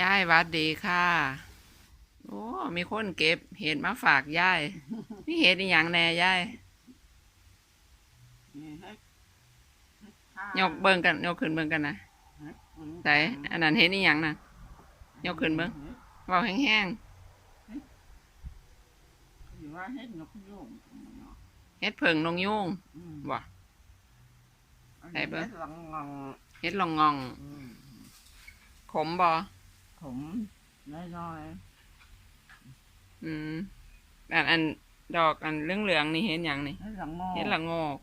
ยายหวัดดีค่ะ โอ้ มีคนเก็บเห็ดมาฝากยายมีเห็ดอีหยังแหน่ยายยกเบิ่งกันยกขึ้นเบิ่งกันนะแต่อันนั้นเห็ดอีหยังนะยกขึ้นเบิ่งเว้าแห้งอยู่ว่าเฮ็ดนกยุงๆเห็ดเผิงนงยุงอืมบ่อันไหนนี้เบิ่งเฮ็ดหลังงองเห็ดลองงองอืมขมบ่ ผมน้อยอืมอันอันดอกอันเหลืองๆนี่เห็ดหยังนี่ๆเฮ็ดหลังงอเห็ดละโงก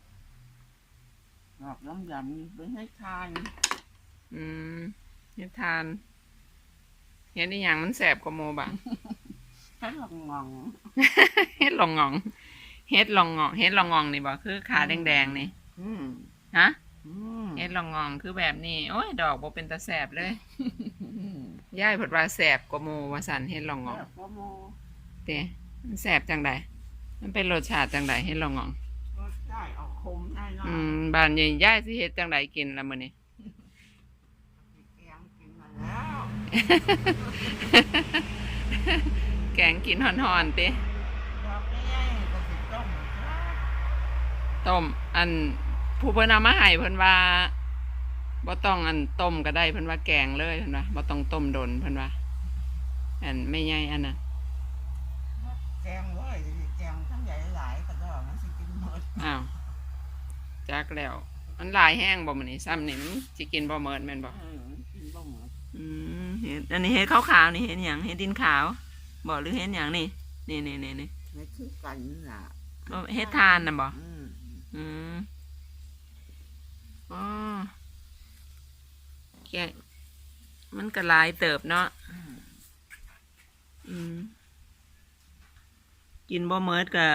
ดอกน้ำยำเป็นให้ทานอืมเห็ดทาน เห็ดอีหยังมันแสบกว่าโมบะเฮ็ดหลังงองเฮ็ดลองงอง เฮ็ดลองงอง เฮ็ดลองงองนี่บ่คือขาแดงๆนี่ อืมฮะ อืมเฮ็ดลองงองคือแบบนี้ โอ้ย ดอกบ่เป็นตาแสบเลยอืม ยายเพิ่นว่าแสบกว่าหมู่ว่าซั่นเฮ็ดลองงองแล้วก็โมเด้มันแสบจังใดมันเป็นรสชาติจังใดเฮ็ดลองงอง รสได้ออกคมได้เนาะอืมบ้านใหญ่ยายสิเฮ็ดจังใดกินล่ะมื้อนี้ แกงกินมาแล้วแกงกินฮ้อนๆติดอกใหญ่ๆก็สิต้มจ้าต้มอันผู้เพิ่นเอามาให้เพิ่นว่า บ่ต้องอันต้มก็ได้เพิ่นว่าแกงเลยเพิ่นว่าบ่ต้องต้มดนเพิ่นว่าอันไม่ใหญ่อันน่ะแกงเลยแกงทั้งใหญ่หลายก็ดอกมันสิกินหมดอ้าวจักแล้ว มันหลายแห้งบ่มื้อนี้ซ้ำนี่มันสิกินบ่เมิดแม่นบ่เออกินบ่หมดอืมเห็ดอันนี้เห็ดขาวๆนี่เห็ดหยังเห็ดดินขาวบ่หรือเห็ดหยังนี่นี่นี่นี่นี่ไม่คือกันน่ะบ่เห็ดทานน่ะบ่อืมอืมอ๋อ แกะมันก็หลายเติบเนาะอืมอืมกินบ่เมิดก็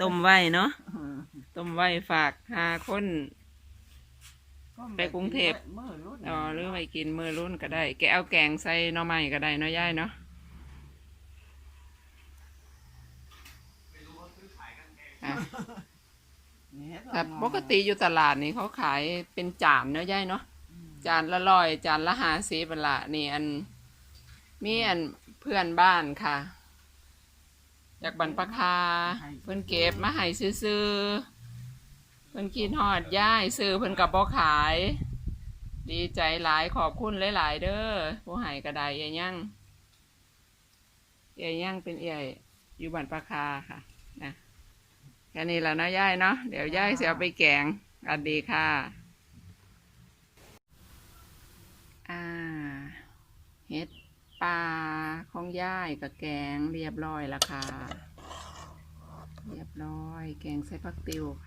ต้มไว้เนาะอืมต้มไว้ฝากหาคนไปกรุงเทพมื่อรุ่นอ๋อหรือไปกินมื้อรุ่นก็ได้ แกเอาแกงใส่หน่อไม้ก็ได้เนาะยายเนาะอะนี่แต่ปกติอยู่ตลาดนี่เขาขายเป็นจานเนาะยายเนาะ จานละร้อยจานละหาสิบเปละนี่อันมีอันเพื่อนบ้านค่ะ จากบรรพคาเพิ่อนเก็บมาให้ซื้อเพิ่อนกินฮอดย่ายซื้อเพิ่อนกับบ่ขาย ดีใจหลายขอบคุณหลาย ๆ เด้อผู้ให้กระไดเอ้ยยังเอ้ยยังเป็นเอ้ยอยู่บรรพคาค่ะนะแค่นี้แล้วนะย่ายเนาะเดี๋ยวย่ายจะเอาไปแกงสวัสดีค่ะ อ่า เห็ดปลาของย่ายกับแกงเรียบร้อยแล้วค่ะ เรียบร้อย แกงใส่ผักติว